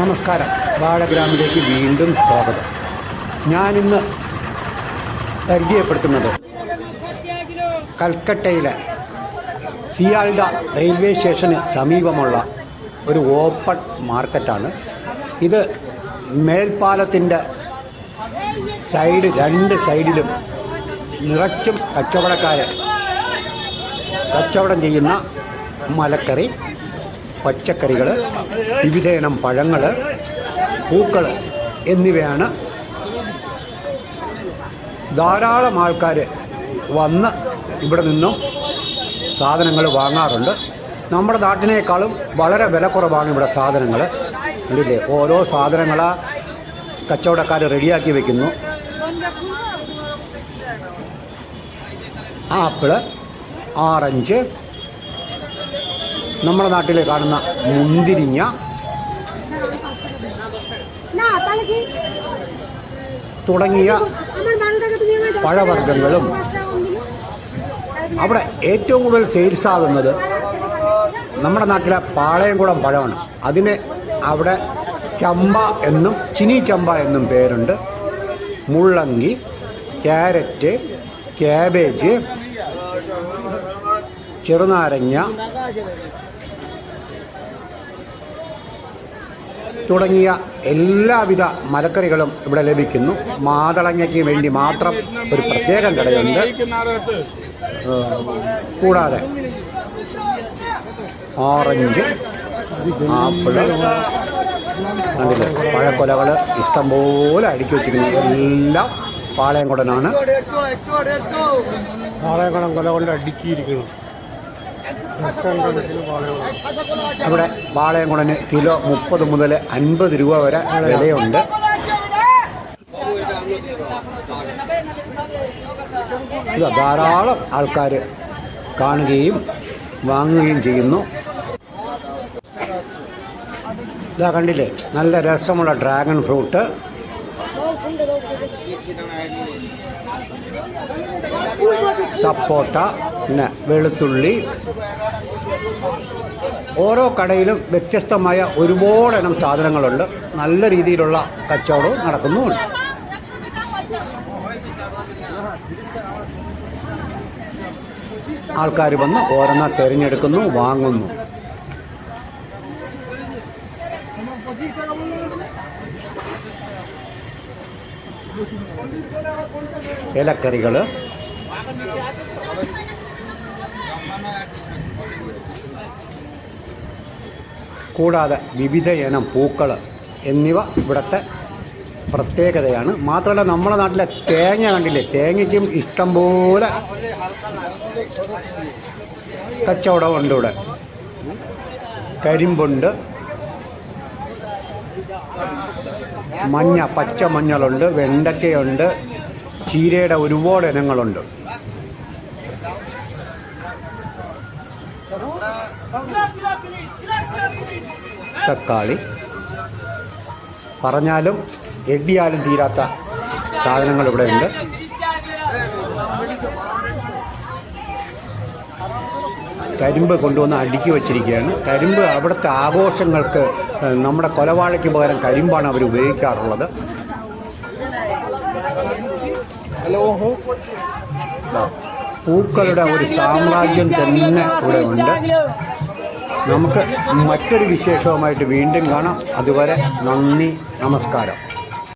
നമസ്കാരം. വാഴഗ്രാമിലേക്ക് വീണ്ടും സ്വാഗതം. ഞാനിന്ന് പരിചയപ്പെടുത്തുന്നത് കൽക്കട്ടയിലെ സിയാൽഡ റെയിൽവേ സ്റ്റേഷന് സമീപമുള്ള ഒരു ഓപ്പൺ മാർക്കറ്റാണ്. ഇത് മേൽപ്പാലത്തിന്റെ സൈഡ് രണ്ട് സൈഡിലും നിറച്ചും കച്ചവടക്കാരെ കച്ചവടം ചെയ്യുന്ന മലക്കറി പച്ചക്കറികൾ വിവിധയിനം പഴങ്ങൾ പൂക്കൾ എന്നിവയാണ് ധാരാളം ആൾക്കാർ വന്ന് ഇവിടെ നിന്നും സാധനങ്ങൾ വാങ്ങാറുണ്ട്. നമ്മുടെ നാട്ടിനേക്കാളും വളരെ വില കുറവാണ് ഇവിടെ സാധനങ്ങൾ കണ്ടില്ലേ ഓരോ സാധനങ്ങൾ കച്ചവടക്കാർ റെഡിയാക്കി വെക്കുന്നു. ആപ്പിൾ ആറഞ്ച് നമ്മുടെ നാട്ടിൽ കാണുന്ന മുന്തിരിങ്ങ. തുടങ്ങിയ പഴവർഗങ്ങളും അവിടെ ഏറ്റവും കൂടുതൽ സെയിൽസ് ആകുന്നത് നമ്മുടെ നാട്ടിലെ പാളയംകുളം പഴമാണ്. അതിനെ അവിടെ ചമ്പ എന്നും ചിനി ചമ്പ എന്നും പേരുണ്ട്. മുള്ളങ്കി ക്യാരറ്റ് ക്യാബേജ് ചെറുനാരങ്ങ തുടങ്ങിയ എല്ലാവിധ മലക്കറികളും ഇവിടെ ലഭിക്കുന്നു. മാതളങ്ങയ്ക്ക് വേണ്ടി മാത്രം ഒരു പ്രത്യേകം കടയുണ്ട്. കൂടാതെ ഓറഞ്ച് ആപ്പിൾ പഴക്കൊലകൾ ഇഷ്ടംപോലെ അടുക്കി വെച്ചിരിക്കുന്നു. എല്ലാം പാളയംകുടനാണ്. പാളയംകുടം കൊല കൊണ്ട് അടുക്കിയിരിക്കുന്നു. കണക്കിന് വാളയംകുളന് കിലോ മുപ്പത് മുതൽ അൻപത് രൂപ വരെ വിലയുണ്ട്. ധാരാളം ആൾക്കാർ കാണുകയും വാങ്ങുകയും ചെയ്യുന്നു. ഇതാ കണ്ടില്ലേ? നല്ല രസമുള്ള ഡ്രാഗൺ ഫ്രൂട്ട്. സപ്പോട്ട പിന്നെ വെളുത്തുള്ളി. ഓരോ കടയിലും വ്യത്യസ്തമായ ഒരുപാടിനം സാധനങ്ങളുണ്ട്. നല്ല രീതിയിലുള്ള കച്ചവടവും നടക്കുന്നുമുണ്ട്. ആൾക്കാർ വന്ന് ഓരോന്നാ തിരഞ്ഞെടുക്കുന്നു വാങ്ങുന്നു. ഇലക്കറികൾ കൂടാതെ വിവിധ ഇനം പൂക്കൾ എന്നിവ ഇവിടുത്തെ പ്രത്യേകതയാണ്. മാത്രമല്ല നമ്മുടെ നാട്ടിലെ തേങ്ങ കണ്ടില്ലേ? തേങ്ങയ്ക്കും ഇഷ്ടംപോലെ കച്ചവടമുണ്ട് ഇവിടെ. കരിമ്പുണ്ട്. മഞ്ഞ പച്ച മഞ്ഞളുണ്ട് വെണ്ടയ്ക്കയുണ്ട് ചീരയുടെ ഒരുപാട് ഇനങ്ങളുണ്ട്. തക്കാളി. പറഞ്ഞാലും എണ്ണിയാലും തീരാത്ത സാധനങ്ങൾ ഇവിടെ കരിമ്പ് കൊണ്ടുവന്ന് അടുക്കി വച്ചിരിക്കുകയാണ്. കരിമ്പ് അവിടുത്തെ ആഘോഷങ്ങൾക്ക് നമ്മുടെ കൊലവാഴയ്ക്ക് പകരം കരിമ്പാണ് അവർ ഉപയോഗിക്കാറുള്ളത്. പൂക്കളുടെ ഒരു സാമ്രാജ്യം തന്നെ ഇവിടെ ഉണ്ട്. നമുക്ക് മറ്റൊരു വിശേഷവുമായിട്ട് വീണ്ടും കാണാം. അതുവരെ നന്ദി നമസ്കാരം.